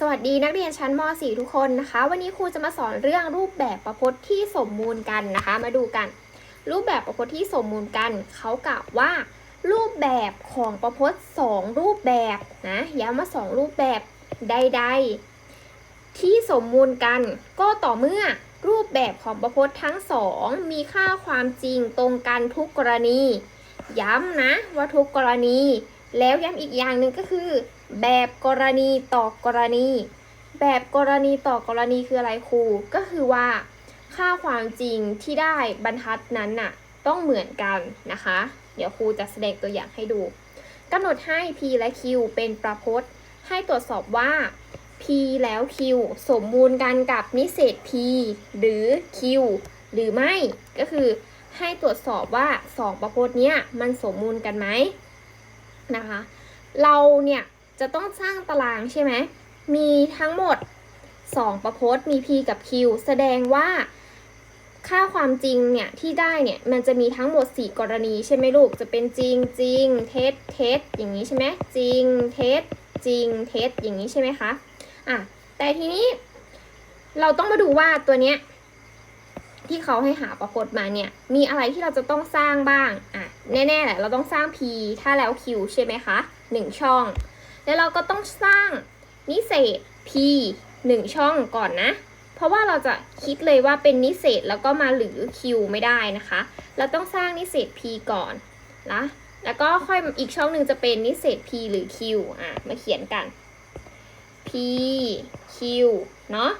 สวัสดีนักเรียนชั้นม .4 ทุกคนนะคะ วันนี้ครูจะมาสอนเรื่องรูปแบบประพจน์ที่สมมูลกันนะคะ มาดูกัน รูปแบบประพจน์ที่สมมูลกันเขากล่าวว่า รูปแบบของประพจน์สองรูปแบบนะย้ำว่าสองรูปแบบใด ๆ ที่สมมูลกัน ก็ต่อเมื่อรูปแบบของประพจน์ทั้งสองมีค่าความจริงตรงกันทุกกรณี ย้ำนะว่าทุกกรณี แล้วย้ำอีกอย่างหนึ่งก็คือ แบบกรณีต่อกรณี แบบกรณีต่อกรณีคืออะไรครู ก็คือว่าค่าความจริงที่ได้บรรทัดนั้นน่ะต้องเหมือนกันนะคะ เดี๋ยวครูจะแสดงตัวอย่างให้ดูกำหนดให้ p และ q เป็นประพจน์ ให้ตรวจสอบว่า p แล้ว q สมมูลกันกับนิเศษ p หรือ q หรือไม่ก็คือให้ตรวจสอบว่าสองประพจน์เนี้ยมันสมมูลกันไหมนะคะ เราเนี่ย จะต้องสร้างตารางใช่ไหม มีทั้งหมด 2 ประพจน์มี p กับ q แสดงว่าค่าความจริงเนี่ย ที่ได้เนี่ย มันจะมีทั้งหมด 4 กรณีใช่ไหมลูก จะเป็นจริงจริงเท็จเท็จอย่างนี้ใช่ไหมจริงเท็จจริงเท็จอย่างนี้ใช่ไหมคะอะแต่ทีนี้เราต้องมาดูว่าตัวเนี้ยที่เขาให้หาประพจน์มาเนี่ย มีอะไรที่เราจะต้องสร้างบ้าง อะ แน่ๆแหละ เราต้องสร้าง p ถ้าแล้ว q ใช่ไหมคะหนึ่งช่อง แล้วเราก็ต้องสร้างนิเศษ p 1 ช่องก่อนนะ เพราะว่าเราจะคิดเลยว่าเป็นนิเศษแล้วก็มาหรือ q ไม่ได้นะคะ เราต้องสร้างนิเศษ p ก่อนนะแล้วก็ค่อยอีกช่องหนึ่งจะเป็นนิเศษ p หรือ q อะมาเขียนกัน p q เนาะ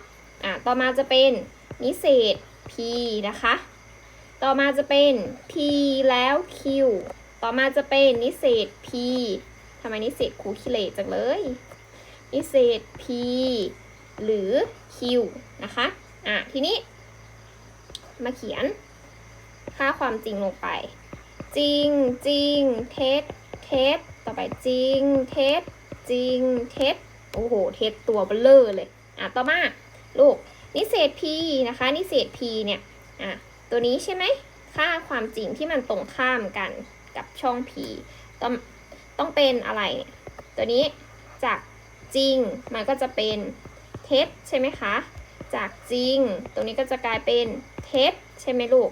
อะต่อมาจะเป็นนิเศษ p นะคะ ต่อมาจะเป็น p แล้ว q ต่อมาจะเป็นนิเศษ p ำไมนิเศษครูขี้เหร่จังเลย นิเศษ p หรือ q นะคะ อะ ทีนี้ มาเขียน ค่าความจริงลงไป จริงจริงเท็จเท็จต่อไปจริงเท็จจริงเท็จโอ้โห เท็จตัวเบลเลอร์เลย อะ ต่อมา ลูก นิเศษ p นะคะ นิเศษ p เนี่ย อะ ตัวนี้ใช่ไหม ค่าความจริงที่มันตรงข้ามกันกับช่อง p ต้อ ต้องเป็นอะไร ตัวนี้จากจริงมันก็จะเป็นเท็จใช่ไหมคะ จากจริง ตรงนี้ก็จะกลายเป็นเท็จใช่ไหมลูก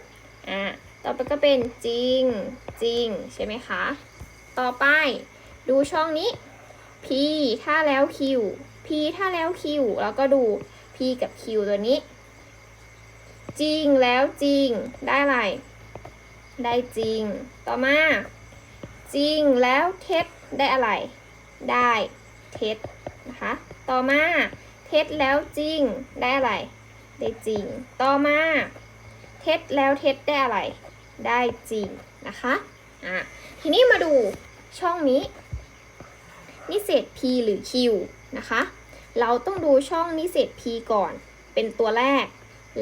อ่า ต่อไปก็เป็นจริง จริง ใช่ไหมคะ ต่อไป ดูช่องนี้ p ถ้าแล้ว q p ถ้าแล้ว q แล้วก็ดู p กับ q ตัวนี้ จริงแล้วจริง ได้อะไร ได้จริง ต่อมา จริงแล้วเท็จได้อะไร ได้เท็จนะคะ ต่อมาเท็จแล้วจริงได้อะไร ได้จริง ต่อมาเท็จแล้วเท็จได้อะไร ได้จริงนะคะอะทีนี้มาดูช่องนี้ นิเศษ p หรือ q นะคะ เราต้องดูช่องนิเศษ p ก่อน เป็นตัวแรก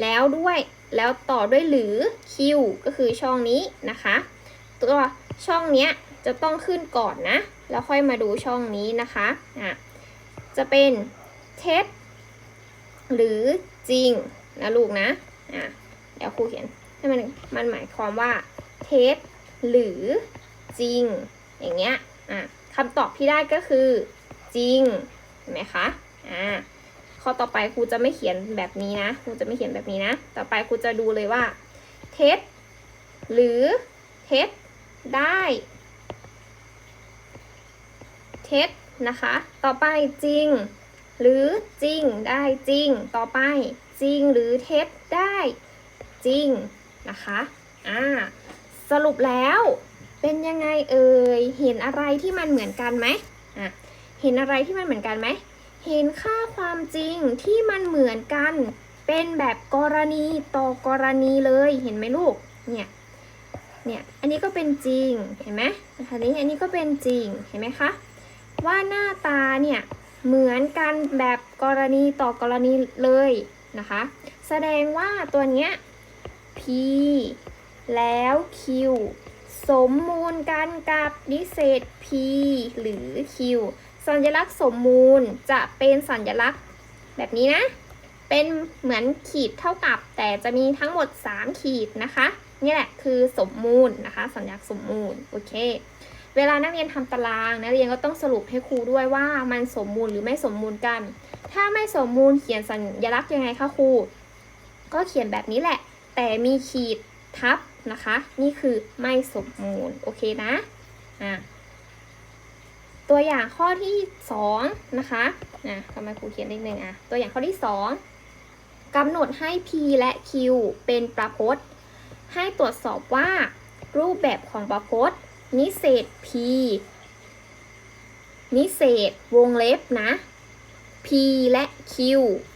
แล้วด้วยแล้วต่อด้วยหรือ q ก็คือช่องนี้นะคะ ตัวช่องเนี้ย จะต้องขึ้นก่อนนะ แล้วค่อยมาดูช่องนี้นะคะอะจะเป็นเท็จหรือจริงนะลูกนะอะเดี๋ยวครูเขียนให้มันมันหมายความว่าเท็จหรือจริง อย่างเงี้ยอะคำตอบที่ได้ก็คือจริงเห็นไหมคะอ่าข้อต่อไปครูจะไม่เขียนแบบนี้นะครูจะไม่เขียนแบบนี้นะ ต่อไปครูจะดูเลยว่าเท็จหรือเท็จได้ ท็จนะคะ ต่อไปจริง หรือจริงได้จริง ต่อไปจริงหรือเท็จได้จริงนะคะอ่าสรุปแล้วเป็นยังไงเอ่ยเห็นอะไรที่มันเหมือนกันไหมอะเห็นอะไรที่มันเหมือนกันไหมเห็นค่าความจริงที่มันเหมือนกัน เป็นแบบกรณีต่อกรณีเลยเห็นไหมลูกเนี่ยเนี่ยอันนี้ก็เป็นจริงเห็นไหมอันนี้อันนี้ก็เป็นจริงเห็นไหมคะ ว่าหน้าตาเนี่ยเหมือนกันแบบกรณีต่อกรณีเลยนะคะ แสดงว่าตัวเนี้ย p แล้ว q สมมูลกันกับนิเศษ p หรือ q สัญลักษณ์สมมูลจะเป็นสัญลักษณ์แบบนี้นะ เป็นเหมือนขีดเท่ากับ แต่จะมีทั้งหมด 3 ขีดนะคะ นี่แหละคือสมมูลนะคะ สัญลักษณ์สมมูล โอเค เวลานักเรียนทำตาราง นักเรียนก็ต้องสรุปให้ครูด้วยว่ามันสมมูลหรือไม่สมมูลกัน ถ้าไม่สมมูลเขียนสัญลักษณ์ยังไงคะครู ก็เขียนแบบนี้แหละ แต่มีขีดทับนะคะ นี่คือไม่สมมูล โอเคนะ อะ ตัวอย่างข้อที่สองนะคะนะทำไมครูเขียนนิดนึงอะ ตัวอย่างข้อที่สองกำหนดให้ p และ q เป็นประพจน์ ให้ตรวจสอบว่ารูปแบบของประพจน์ นิเศษ p นิเศษวงเล็บนะ p และ q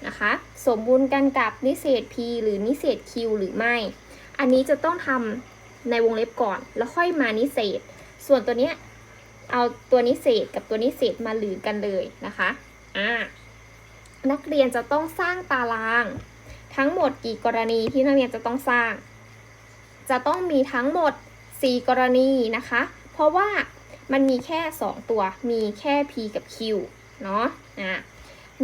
นะคะ สมบูรณ์กันกับนิเศษ p หรือนิเศษ q หรือไม่ อันนี้จะต้องทำในวงเล็บก่อน แล้วค่อยมานิเศษ ส่วนตัวเนี้ยเอาตัวนิเศษกับตัวนิเศษมาหลือกันเลยนะคะ อ่า นักเรียนจะต้องสร้างตาราง ทั้งหมดกี่กรณีที่นักเรียนจะต้องสร้าง จะต้องมีทั้งหมด 4 กรณีนะคะ เพราะว่ามันมีแค่ 2 ตัว มีแค่ p กับ q เนาะอ่า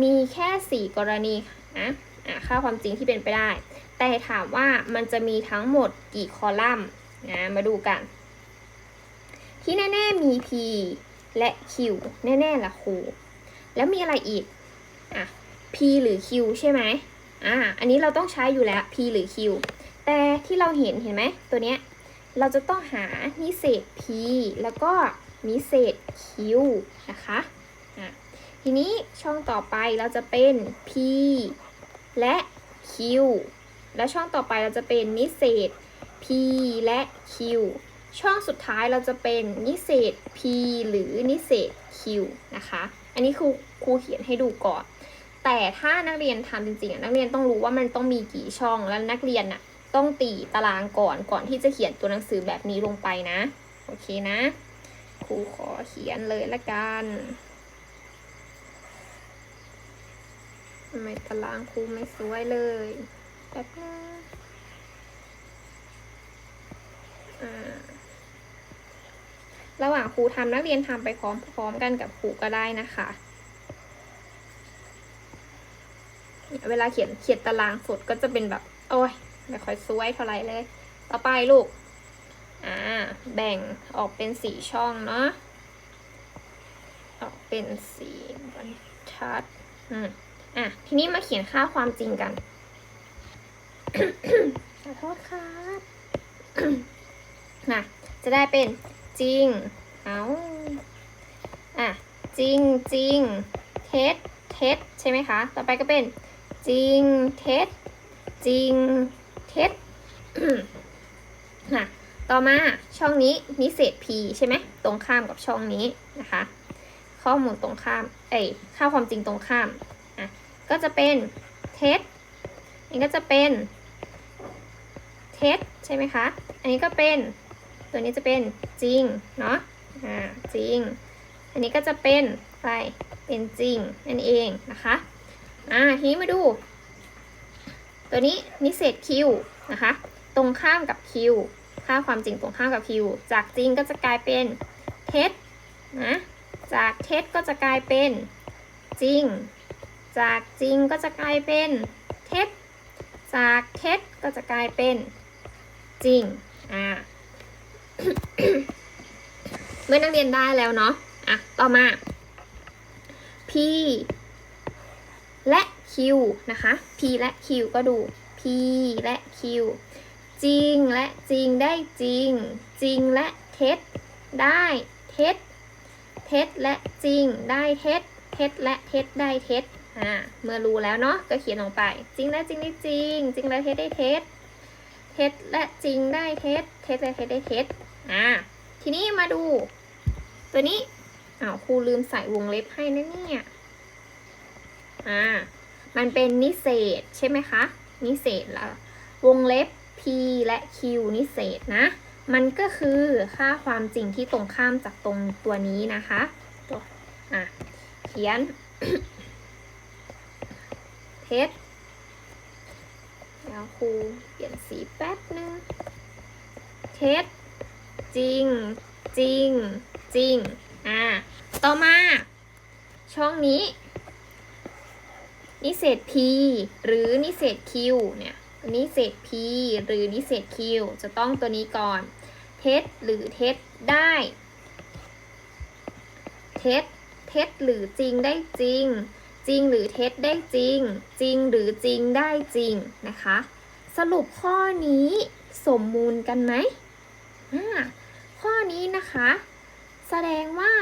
มีแค่ 4 กรณีนะอ่าค่าความจริงที่เป็นไปได้ แต่ถามว่ามันจะมีทั้งหมดกี่คอลัมน์นะมาดูกัน ที่แน่ๆมี P และ Q แน่ๆล่ะครูแล้วมีอะไรอีกอะ P หรือ Q ใช่ไหมอ่าอันนี้เราต้องใช้อยู่แล้ว P หรือ Q แต่ที่เราเห็นเห็นไหมตัวเนี้ย เราจะต้องหานิเศษ P แล้วก็นิเศษ Q นะคะะทีนี้ช่องต่อไปเราจะเป็น P และ Q และช่องต่อไปเราจะเป็นนิเศษ P และ Q ช่องสุดท้ายเราจะเป็นนิเศษ P หรือนิเศษ Q นะคะ อันนี้ครูครูเขียนให้ดูก่อน แต่ถ้านักเรียนทำจริงๆนักเรียนต้องรู้ว่ามันต้องมีกี่ช่องแล้วนักเรียนน่ะ ต้องตีตารางก่อนก่อนที่จะเขียนตัวหนังสือแบบนี้ลงไปนะ โอเคนะครูขอเขียนเลยละกันทำไมตารางครูไม่สวยเลยแป๊บนึงอ่าระหว่างครูทำนักเรียนทำไปพร้อมๆกันกับครูก็ได้นะคะเนี่ยเวลาเขียนเขียนตารางสดก็จะเป็นแบบ โอ้ย ไม่ค่อยสวยเท่าไหร่เลย ต่อไปลูก อ่า แบ่งออกเป็นสี่ช่องเนาะ ออกเป็นสีบรรทัด อืม อะ ทีนี้มาเขียนค่าความจริงกัน ขอโทษครับนะจะได้เป็นจริง เอาอะ จริงจริงเท็จเท็จใช่ไหมคะ ต่อไปก็เป็นจริงเท็จจริง เท็จนะต่อมาช่องนี้นิเศษ p ใช่ไหมตรงข้ามกับช่องนี้นะคะ ข้อมูลตรงข้าม เอ้ยค่าความจริงตรงข้ามอะก็จะเป็นเท็จอันนี้ก็จะเป็นเท็จใช่ไหมคะ อันนี้ก็เป็นตัวนี้จะเป็นจริงเนาะอ่าจริง อันนี้ก็จะเป็นไปเป็นจริงนั่นเองนะคะอ่าทีนี้มาดู ตัวนี้นิเศษ q นะคะ ตรงข้ามกับ q ค่าความจริงตรงข้ามกับ q จากจริงก็จะกลายเป็นเท็จนะ จากเท็จก็จะกลายเป็นจริง จากจริงก็จะกลายเป็นเท็จ จากเท็จก็จะกลายเป็นจริง อ่า เมื่อนักเรียนได้แล้วเนาะ อะ ต่อมา p และ q นะคะ p และ q ก็ดู p และ q จริงและจริงได้จริง จริงและเท็จได้เท็จ เท็จและจริงได้เท็จ เท็จและเท็จได้เท็จอ่าเมื่อรู้แล้วเนาะก็เขียนลงไป จริงและจริงได้จริง จริงและเท็จได้เท็จ เท็จและจริงได้เท็จ เท็จและเท็จได้เท็จอ่าทีนี้มาดู ตัวนี้อ้าวครูลืมใส่วงเล็บให้นะเนี่ยอ่า มันเป็นนิเศษใช่ไหมคะ นิเศษแล้ววงเล็บ p และ q นิเศษนะ มันก็คือค่าความจริงที่ตรงข้ามจากตรงตัวนี้นะคะตัวอะเขียนเท็จแล้วครูเปลี่ยนสีแป๊บนึงเท็จจริง จริง จริง อ่า ต่อมา ช่องนี้ นิเศษ p หรือนิเศษ q เนี่ยนิเศษ p หรือนิเศษ q จะต้องตัวนี้ก่อน เท็จหรือเท็จได้ เท็จเท็จหรือจริงได้จริง จริงหรือเท็จได้จริง จริงหรือจริงได้จริงนะคะ สรุปข้อนี้สมมูลกันไหมข้อนี้นะคะ แสดงว่า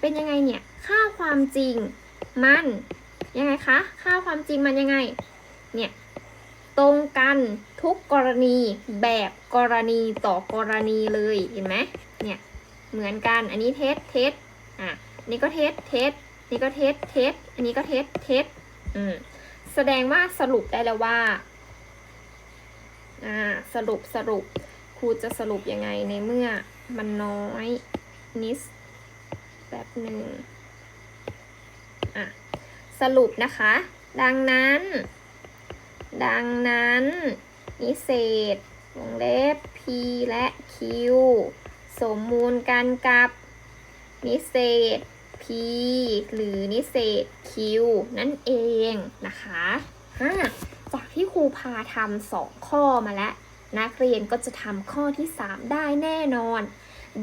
เป็นยังไงเนี่ย ค่าความจริงมัน ยังไงคะ ค่าความจริงมันยังไง เนี่ย ตรงกันทุกกรณีแบบกรณีต่อกรณีเลยเห็นไหมเนี่ย เหมือนกัน อันนี้เท็จเท็จอะนนี้ก็เท็จเท็จอันนี้ก็เท็จเท็จอันนี้ก็เท็จเท็จอืม แสดงว่าสรุปได้แล้วว่า อ่า สรุปสรุป ครูจะสรุปยังไงในเมื่อมันน้อยนิดแบบหนึ่ง สรุปนะคะ ดังนั้น ดังนั้น นิเศษ วงเล็บ p และ q สมมูลกันกับ นิเศษ p หรือนิเศษ q นั่นเองนะคะจากที่ครูพาทำสองข้อมาแล้วนักเรียนก็จะทำข้อที่ 3 ได้แน่นอน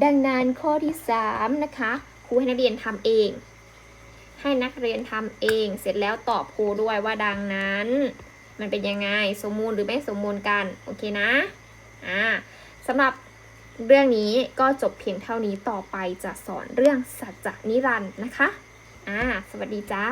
ดังนั้นข้อที่ 3 นะคะ ครูให้นักเรียนทำเอง ให้นักเรียนทำเอง เสร็จแล้วตอบครูด้วยว่าดังนั้น มันเป็นยังไงสมมูลหรือไม่สมมูลกัน โอเคนะ อ่าสำหรับเรื่องนี้ก็จบเพียงเท่านี้ต่อไปจะสอนเรื่องสัจจนิรันด์นะคะ อ่า สวัสดีจ้า